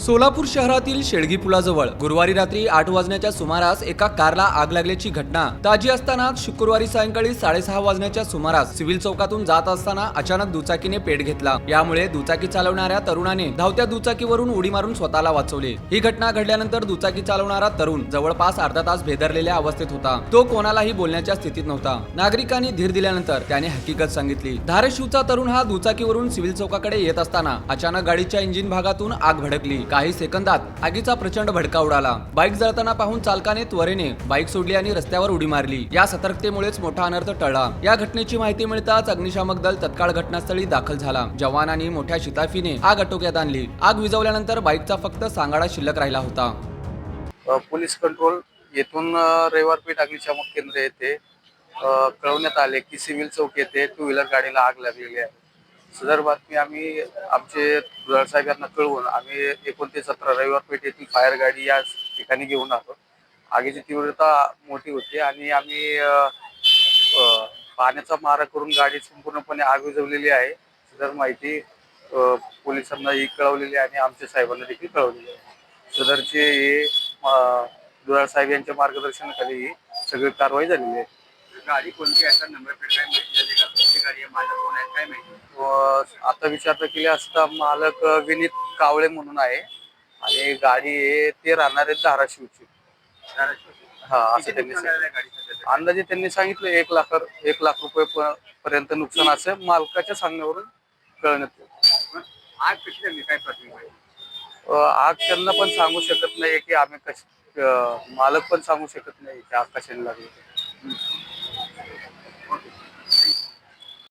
सोलापूर शहरातील शेळगी पुलाजवळ गुरुवारी रात्री आठ वाजण्याच्या सुमारास एका कारला आग लागल्याची घटना. ताजी असताना शुक्रवारी सायंकाळी साडेसहा वाजण्याच्या सुमारास सिव्हिल चौकातून जात असताना अचानक दुचाकीने पेट घेतला. यामुळे दुचाकी चालवणाऱ्या तरुणाने धावत्या दुचाकीवरून उडी मारून स्वतःला वाचवले. ही घटना घडल्यानंतर दुचाकी चालवणारा तरुण जवळपास अर्धा तास भेदरलेल्या अवस्थेत होता. तो कोणालाही बोलण्याच्या स्थितीत नव्हता. नागरिकांनी धीर दिल्यानंतर त्याने हकीकत सांगितली. धाराशिवचा तरुण हा दुचाकीवरून सिव्हिल चौकाकडे येत असताना अचानक गाडीच्या इंजिन भागातून आग भडकली. काही सेकंदात आगीचा प्रचंड भडका उडाला. बाईक जळताना पाहून चालकाने त्वरेने बाईक सोडली आणि रस्त्यावर उडी मारली. या सतर्कतेमुळेच मोठा अनर्थ टळला. या घटनेची माहिती मिळताच अग्निशामक दल तत्काळ घटनास्थळी दाखल झाला. जवानांनी मोठ्या शिताफीने आग आटोक्यात आणली. आग विझवल्यानंतर बाईकचा फक्त सांगाडा शिल्लक राहिला होता. पोलीस कंट्रोल येथून अ, रविवार पेठ अग्निशामक केंद्र येथे कळवण्यात आले की सिव्हिल चौक येथे टू व्हीलर गाडीला आग लागलेली आहे. सदर बातमी आम्ही आमचे दुधाळ साहेब यांना कळवून आम्ही एकोणतीस सतरा रविवार पेठ येथील फायर गाडी या ठिकाणी घेऊन आलो. आगीची तीव्रता मोठी होती आणि आम्ही पाण्याचा मारा करून गाडी संपूर्णपणे आग विजवलेली आहे. सदर माहिती पोलिसांना ही कळवलेली आहे आणि आमच्या साहेबांना देखील कळवलेली आहे. सदरचे हे अ, दुधाळ साहेब यांच्या मार्गदर्शनाखाली ही सगळी कारवाई झालेली आहे. गाडी कोणती आहे? नंबर प्लेट काय माहिती झाली का कोणती गाडी आहे माझा कोण आहे काय माहिती. व आता विचारता केली असता मालक विनीत कावळे म्हणून आहे. आणि गाडी आहे ते राहणार आहेत धाराशिवची. हा असं किती त्यांनी नुकसान सांगितलं. झालेलं आहे गाडीचं त्याचं? अंदाजे त्यांनी सांगितलं एक लाख एक लाख रुपये प- पर्यंत नुकसान असं मालकाच्या सांगण्यावरून कळण्यात येतं. आग कशी काय प्राथमिक माहिती अ, आग त्यांना पण सांगू शकत नाही की आम्ही कश अ, मालक पण सांगू शकत नाही की आग कशाने लागली.